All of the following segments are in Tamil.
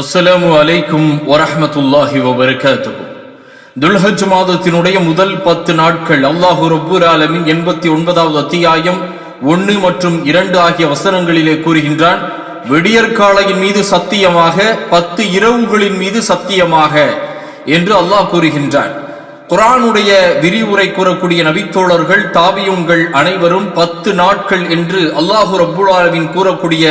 அஸ்ஸலாமு அலைக்கும் வரஹமத்துல்லாஹி வபரகாத்து துல்ஹஜ் மாதத்தினுடைய முதல் பத்து நாட்கள் அல்லாஹு ரப்பூர் ஆலமின் எண்பத்தி ஒன்பதாவது அத்தியாயம் ஒன்று மற்றும் இரண்டு ஆகிய வசனங்களிலே கூறுகின்றான் விடியற்காலையின் மீது சத்தியமாக பத்து இரவுகளின் மீது சத்தியமாக என்று அல்லாஹ் கூறுகின்றான். குரானுடைய விரிவுரை கூறக்கூடிய நபித்தோழர்கள் தாபியூன்கள் அனைவரும் பத்து நாட்கள் என்று அல்லாஹு ரப்புல் கூறக்கூடிய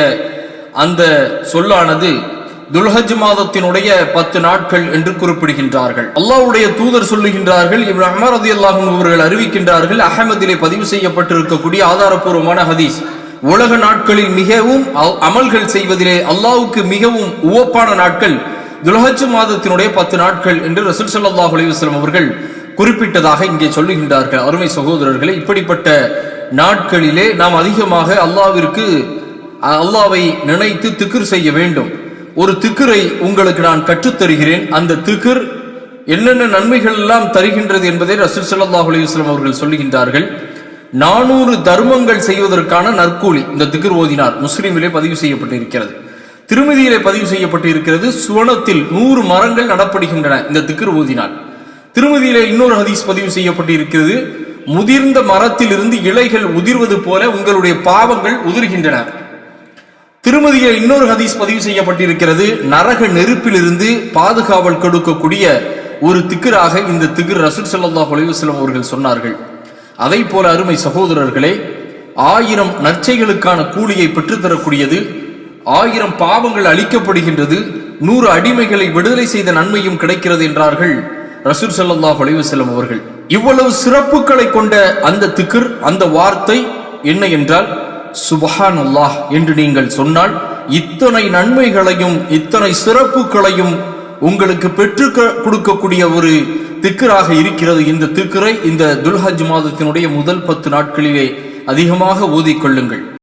அந்த சொல்லானது துல்ஹஜ் மாதத்தினுடைய பத்து நாட்கள் என்று குறிப்பிடுகின்றார்கள். அல்லாஹ்வுடைய தூதர் சொல்லுகின்றார்கள் இவர் அமர் ரதி அவர்கள் அறிவிக்கின்றார்கள் அகமதிலே பதிவு செய்யப்பட்டிருக்கக்கூடிய ஆதாரப்பூர்வமான ஹதீஸ். உலக நாட்களில் மிகவும் அ- அமல்கள் செய்வதிலே அல்லாவுக்கு மிகவும் உவப்பான நாட்கள் துல்ஹஜ் மாதத்தினுடைய பத்து நாட்கள் என்று ரசூல் சல்லாஹ் அலிவஸ்லம் அவர்கள் குறிப்பிட்டதாக இங்கே சொல்லுகின்றார்கள். அருமை சகோதரர்களே இப்படிப்பட்ட நாட்களிலே நாம் அதிகமாக அல்லாவிற்கு அல்லாவை நினைத்து திக்ர் செய்ய வேண்டும். ஒரு திக்கரை உங்களுக்கு நான் கற்றுத் தருகிறேன் அந்த திக்கர் என்னென்ன நன்மைகள் எல்லாம் தருகின்றது என்பதை ரசூல் சல்லாஹ் அலைஹி அவர்கள் சொல்லுகின்றார்கள். நானூறு தர்மங்கள் செய்வதற்கான நற்கூலி இந்த திக்கர் ஓதினார். முஸ்லீமிலே பதிவு செய்யப்பட்டிருக்கிறது. திருமதியிலே பதிவு செய்யப்பட்டிருக்கிறது. சுவனத்தில் நூறு மரங்கள் நடப்படுகின்றன இந்த திக்கர் ஓதினார் திருமதியிலே இன்னொரு ஹதீஸ் பதிவு செய்யப்பட்டிருக்கிறது. முதிர்ந்த மரத்திலிருந்து இலைகள் உதிர்வது போல உங்களுடைய பாவங்கள் உதிர்கின்றன. திருமதியில் இன்னொரு ஹதீஸ் பதிவு செய்யப்பட்டிருக்கிறது. நரக நெருப்பிலிருந்து பாதுகாவல் கொடுக்கக்கூடிய ஒரு திக்கராக இந்த திகர் ரசூல் சல்லா அலைஹி அவர்கள் சொன்னார்கள். அதை போல அருமை சகோதரர்களே ஆயிரம் நற்செய்களுக்கான கூலியை பெற்றுத்தரக்கூடியது ஆயிரம் பாவங்கள் அளிக்கப்படுகின்றது நூறு அடிமைகளை விடுதலை செய்த நன்மையும் கிடைக்கிறது என்றார்கள் ரசூல் ஸல்லல்லாஹு அலைஹி அவர்கள். இவ்வளவு சிறப்புகளை கொண்ட அந்த திக்கர் அந்த வார்த்தை என்ன என்றால் சுபஹான் அல்லாஹ் என்று நீங்கள் சொன்னால் இத்தனை நன்மைகளையும் இத்தனை சிறப்புகளையும் உங்களுக்கு பெற்று கொடுக்கக்கூடிய ஒரு திக்கராக இருக்கிறது. இந்த திக்கரை இந்த துல்ஹஜ் மாதத்தினுடைய முதல் பத்து நாட்களிலே அதிகமாக ஓதிக்கொள்ளுங்கள்